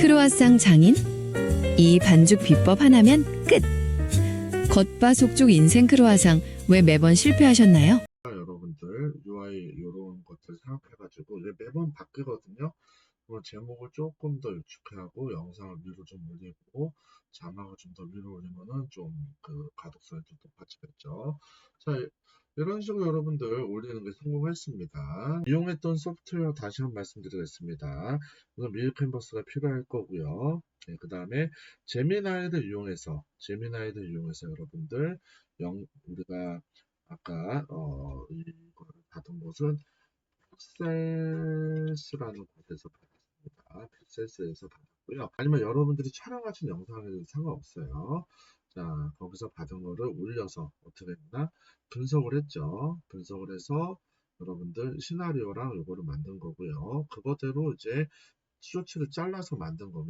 크로아상 장인? 이 반죽 비법 하나면 끝! 겉바속촉 인생 크로아상 왜 매번 실패하셨나요? 여러분들 UI 이런 것들 생각해가지고 이게 매번 바뀌거든요. 그럼 제목을 조금 더 유축하고 영상을 위로 좀 올리고 자막을 좀 더 위로 올리면은 좀 그 가독성이 좀 높아지겠죠. 자 이런 식으로 여러분들 올리는 게 성공했습니다. 이용했던 소프트웨어 다시 한번 말씀드리겠습니다. 우선 밀 캔버스가 필요할 거고요. 그 다음에 제미나이를 이용해서 제미나이를 이용해서 여러분들 영 우리가 아까 어, 이거를 받은 곳은 픽셀스라는 곳에서 받았습니다. 픽셀스에서 받았고요. 아니면 여러분들이 촬영하신 영상에도 상관없어요. 자, 거기서 받은 거를 올려서 어떻게 했나? 분석을 했죠. 분석을 해서 여러분들 시나리오랑 이거를 만든 거고요. 그거대로 이제 쇼츠를 잘라서 만든 겁니다.